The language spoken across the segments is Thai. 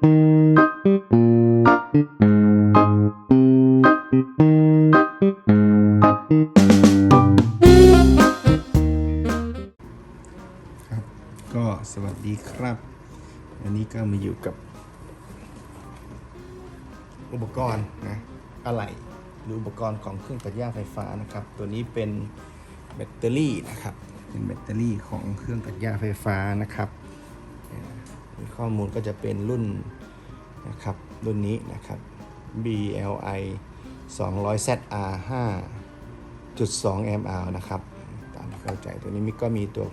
ครับก็สวัสดีครับวันนี้ก็มาอยู่กับ อุปกรณ์นะอะไรหรืออุปกรณ์ของเครื่องตัดหญ้าไฟฟ้านะครับ ตัวนี้เป็นแบตเตอรี่นะครับ เป็นแบตเตอรี่ของเครื่องตัดหญ้าไฟฟ้านะครับ ข้อมูลก็จะเป็นรุ่นนะครับรุ่นนี้นะครับ BLI 200 ZR 5.2 mAh นะครับตามที่เข้าใจตัวนี้มิก็มีตัว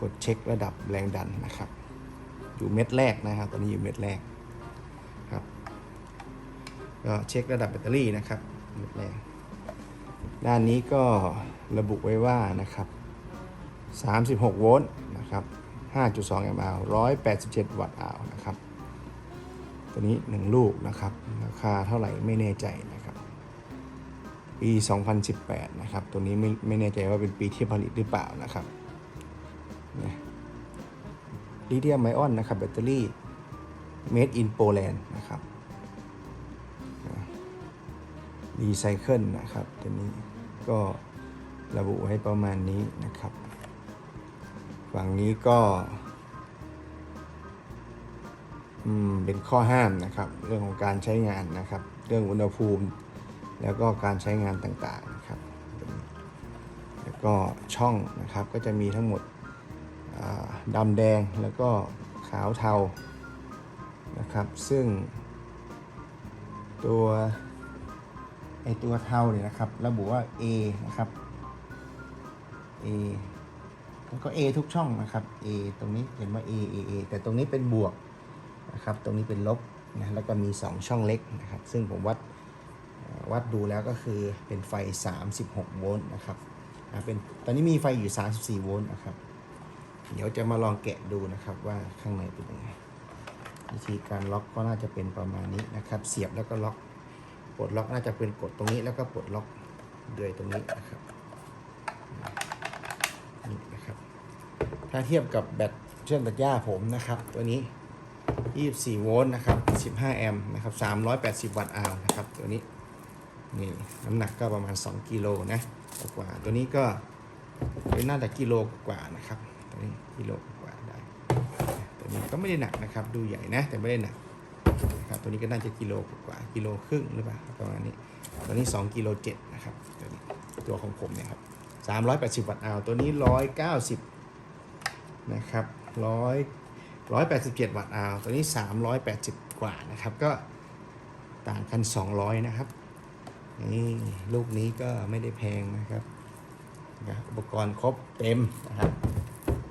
กดเช็คระดับแรงดันนะครับ อยู่เม็ดแรกนะครับตอนนี้อยู่เม็ดแรกครับก็เช็คระดับแบตเตอรี่นะครับเม็ดแรกด้านนี้ก็ระบุไว้ว่านะครับ 36 โวลต์นะครับ 5.2แอมป์อาว187 วัตต์อาวนะครับ ตัวนี้ 1 ลูกนะครับ ราคาเท่าไหร่ไม่แน่ใจนะครับ ปี 2018 นะครับ ตัวนี้ไม่ไม่แน่ใจว่าเป็นปีที่ผลิตหรือเปล่านะครับนะลิเธียมไอออนนะครับแบตเตอรี่ made in Poland นะครับรีไซเคิลนะครับตัวนี้ก็ระบุไว้ประมาณนี้นะครับ ฝั่งนี้ก็เป็นข้อห้ามนะครับ เรื่องของการใช้งานนะครับ เรื่องอุณหภูมิ แล้วก็การใช้งานต่างๆนะครับ แล้วก็ช่องนะครับก็จะมีทั้งหมดดำแดงแล้วก็ขาวเทานะครับ ซึ่ง ตัวไอตัวเทาเนี่ยนะครับ ระบุว่า A นะครับ A แล้วก็ A ทุกช่องนะครับ A ตรงนี้เห็นว่า A A A แต่ตรงนี้เป็นบวกนะครับ ตรงนี้เป็นลบนะ แล้วก็มี 2 ช่องเล็กนะครับ ซึ่งผมวัดวัดดูแล้วก็คือเป็นไฟ 36 โวลต์นะครับเป็นตอนนี้มีไฟอยู่ 34 โวลต์นะครับ เดี๋ยวจะมาลองแกะดูนะครับว่าข้างในเป็นยังไง วิธีการล็อกก็น่าจะเป็นประมาณนี้นะครับ เสียบแล้วก็ล็อก ปลดล็อกน่าจะเป็นกดตรงนี้แล้วก็ปลดล็อกเดือยตรงนี้นะครับ นี่นะครับ ถ้าเทียบกับแบตเครื่องตัดหญ้าผมนะครับ ตัวนี้ 24 โวลต์นะครับ 15 แอมป์นะครับ 380 วัตต์อาวนะครับ ตัวนี้ นี่น้ำหนักก็ประมาณ 2 กิโลนะกว่า ตัวนี้ก็เป็นน่าจะกิโลกว่านะครับ ตัวนี้กิโลกว่าได้ ตัวนี้ก็ไม่ได้หนักนะครับ ดูใหญ่นะ แต่ไม่ได้หนักนะครับ ตัวนี้ก็น่าจะกิโลกว่า กิโลครึ่งหรือเปล่าประมาณนี้ ตัวนี้2กิโลเจ็ดนะครับ ตัวนี้ตัวของผมเนี่ยครับ 380 วัตต์อาวตัวนี้ 190 นะครับ100 187 วัตต์อาวตัวนี้ 380 กว่านะครับ ก็ต่างกัน 200 นะครับ นี่ลูกนี้ก็ไม่ได้แพงนะครับอุปกรณ์ครบเต็มนะครับ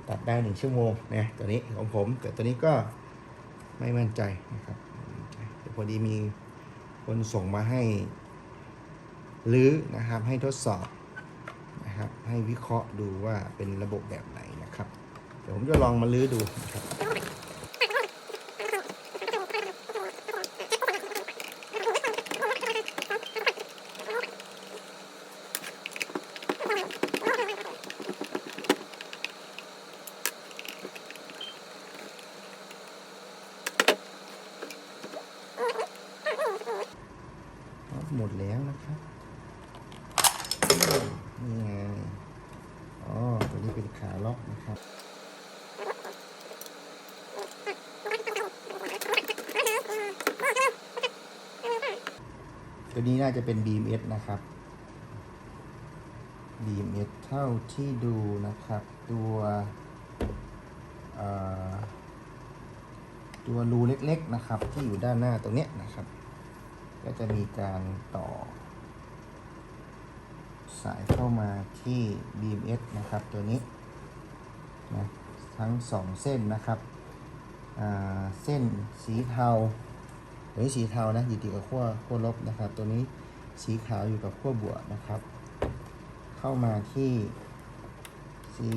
ตัดได้ 1 ชั่วโมงนะตัวนี้ของผม แต่ตัวนี้ก็ไม่มั่นใจนะครับแต่พอดีมีคนส่งมาให้รื้อนะครับให้ทดสอบ นะครับ ให้วิเคราะห์ดูว่าเป็นระบบแบบไหนนะครับ เดี๋ยวผมจะลองมาลื้อดูนะครับหมดแล้วนะครับ นี่ไง อ๋อ ตัวนี้ เป็นขาล็อกนะครับตัวนี้น่าจะเป็น BMS นะครับ BMS เท่าที่ดูนะครับ ตัวตัวรูเล็กๆนะครับ ที่อยู่ด้านหน้าตรงเนี้ยนะครับ ก็จะมีการต่อ สายเข้ามาที่ BMS นะครับตัวนี้ นะทั้งสองเส้นนะครับเส้นสีเทาตัวนี้สีเทานะอยู่ติดกับขั้วขั้วลบนะครับ ตัวนี้สีขาวอยู่กับขั้วบวกนะครับ เข้ามาที่สี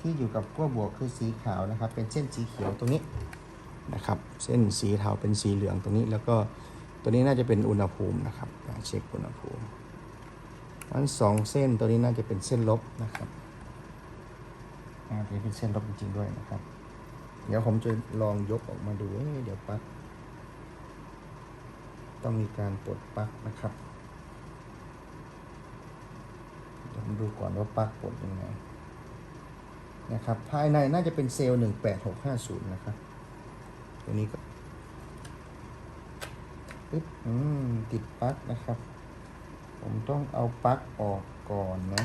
ที่อยู่กับขั้วบวกคือสีขาวนะครับ เป็นเส้นสีเขียวตรงนี้นะครับ เส้นสีเทาเป็นสีเหลืองตรงนี้ แล้วก็ตัวนี้น่าจะเป็นอุณหภูมินะครับเช็คอุณหภูมิทั้งสองเส้นตัวนี้น่าจะเป็นเส้นลบนะครับ อ่าตัวนี้เป็นเส้นลบจริงๆด้วยนะครับ เดี๋ยวผมจะลองยกออกมาดูเดี๋ยวปัดต้องมีการปลดปลั๊กนะครับเดี๋ยวผมดูก่อนว่าปลั๊กปลดยังไงนะครับ ภายในน่าจะเป็นเซลล์ 18650 นะครับ ตัวนี้ก็ปึ๊บอืมติดปลั๊กนะครับ ผมต้องเอาปลั๊กออกก่อนนะ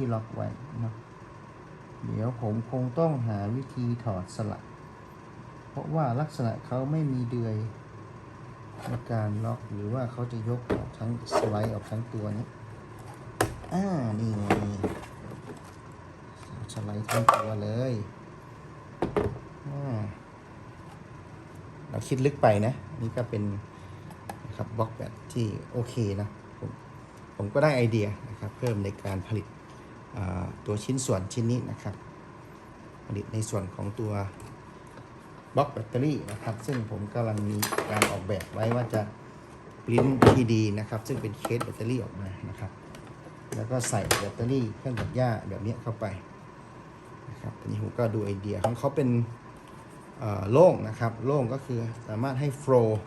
ที่ล็อกไว้เนาะเดี๋ยวผมคงต้องหาวิธีถอดสลัก เพราะว่าลักษณะเขาไม่มีเดือยในการล็อกหรือว่าเขาจะยกออกทั้งสไลด์ออกทั้งตัวนี้อ่า นี่ไงสไลด์ทั้งตัวเลยอ่าเราคิดลึกไปนะ นี่ก็เป็นนะครับบล็อกแบบที่โอเคนะผมผมก็ได้ไอเดียนะครับ เพิ่มในการผลิต ตัวชิ้นส่วนชิ้นนี้นะครับ ผลิตในส่วนของตัวบล็อกแบตเตอรี่นะครับ ซึ่งผมกำลังมีการออกแบบไว้ว่าจะปริ้นทีดีนะครับ ซึ่งเป็นเคสแบตเตอรี่ออกมานะครับ แล้วก็ใส่แบตเตอรี่เครื่องตัดหญ้าแบบนี้เข้าไปนะครับนี้ผมก็ดูไอเดียของเขาเป็นโล่งนะครับโล่งก็คือสามารถให้โฟล์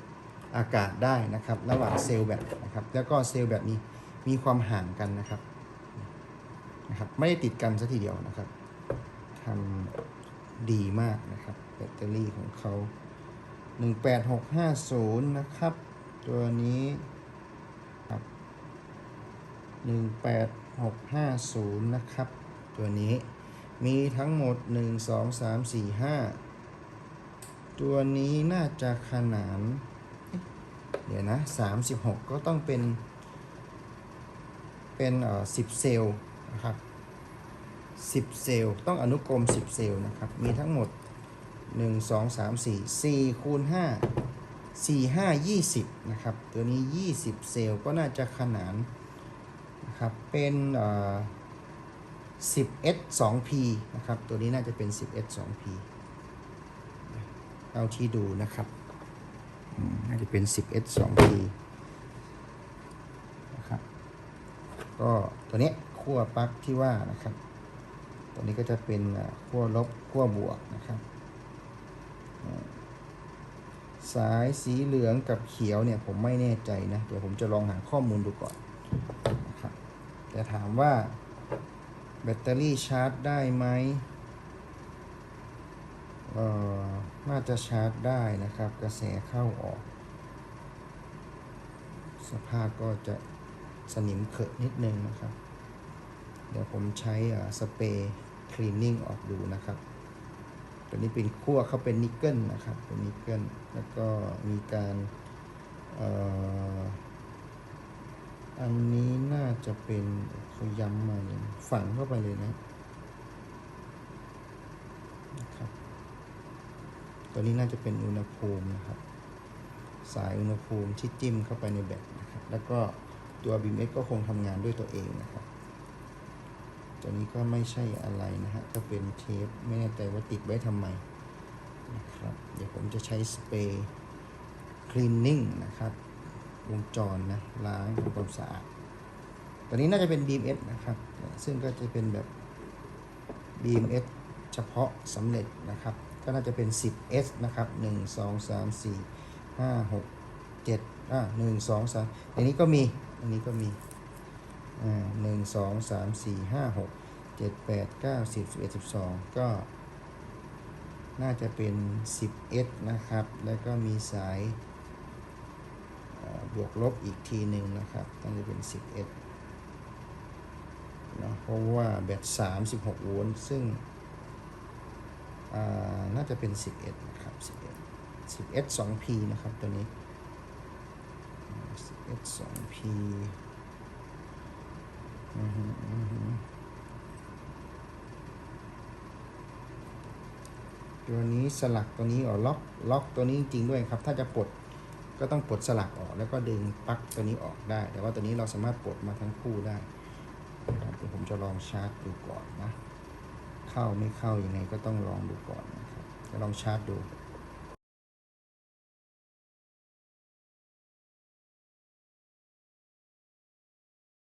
อากาศได้นะครับ ระหว่างเซลล์แบตนะครับ แล้วก็เซลล์แบตนี้มีความห่างกันนะครับ นะครับไม่ได้ติดกันซะทีเดียวนะครับทำดีมากนะครับแบตเตอรี่ของเขา 18650 นะครับ ตัวนี้18650 นะครับ ตัวนี้มีทั้งหมด 1 2 3 4 5 ตัวนี้น่าจะขนานเอ๊ะเดี๋ยวนะ 36 ก็ต้องเป็น เป็นเอ่อ10 เซลล์ นะครับ10 เซลล์ต้องอนุกรม 10 เซลล์นะครับ มีทั้งหมด 1 2 3 4 4คูณ5 4 5 20 นะครับ ตัวนี้ 20 เซลล์ก็น่าจะขนานนะครับเป็นเอ่อ 10s 2p นะครับ ตัวนี้น่าจะเป็น 10s 2p เอาที่ดูนะครับ น่าจะเป็น 10s 2p นะครับ ก็ตัวนี้ ขั้วปลั๊กที่ว่านะครับ ตัวนี้ก็จะเป็นขั้วลบขั้วบวกนะครับ สายสีเหลืองกับเขียวเนี่ยผมไม่แน่ใจนะ เดี๋ยวผมจะลองหาข้อมูลดูก่อนนะครับแต่ถามว่าแบตเตอรี่ชาร์จได้ไหมเอ่อน่าจะชาร์จได้นะครับ กระแสเข้าออก สภาพก็จะสนิมเขอะนิดนึงนะครับ เดี๋ยวผมใช้สเปรย์คลีนนิ่งออกดูนะครับ ตัวนี้เป็นขั้วเขาเป็นนิกเกิลนะครับ เป็นนิกเกิล แล้วก็มีการอันนี้น่าจะเป็นเขาย้ำมาอย่างฝังเข้าไปเลยนะนะครับ ตัวนี้น่าจะเป็นอุณหภูมินะครับ สายอุณหภูมิที่จิ้มเข้าไปในแบตนะครับ แล้วก็ตัว BMX ก็คงทำงานด้วยตัวเองนะครับ ตัวนี้ก็ไม่ใช่อะไรนะฮะก็เป็นเทปไม่แน่ใจว่าติดไว้ทำไมนะครับเดี๋ยวผมจะใช้สเปรย์คลีนนิ่งนะครับวงจรนะล้างทำความสะอาดตัวนี้น่าจะเป็น BMS นะครับ ซึ่งก็จะเป็นแบบ BMS เฉพาะสำเร็จนะครับ ก็น่าจะเป็น 10S นะครับ 1 2 3 4 5 6 7อ่า1 2 3อันนี้ก็มี อันนี้ก็มี หนึ่งสองสามสี่ห้าหกเจ็ดแปดเก้าสิบสิบเอ็ดสิบสองก็น่าจะเป็นสิบ 10s นะครับ แล้วก็มีสายบวกลบอีกทีหนึ่งนะครับต้องจะเป็นสิบเนาะเพราะว่าแบตสามสิบหกโวลต์ซึ่งน่าจะเป็นสิบ 10s นะครับสิบเอสสิบ 10s สองพีนะครับ ตัวนี้สิบเอสสองพี ตัวนี้สลักตัวนี้อ๋อล็อกล็อกตัวนี้จริงด้วยครับ ถ้าจะปลดก็ต้องปลดสลักออก แล้วก็ดึงปลั๊กตัวนี้ออกได้ แต่ว่าตัวนี้เราสามารถปลดมาทั้งคู่ได้เดี๋ยวผมจะลองชาร์จดูก่อนนะ เข้าไม่เข้ายังไงก็ต้องลองดูก่อนนะครับจะลองชาร์จดู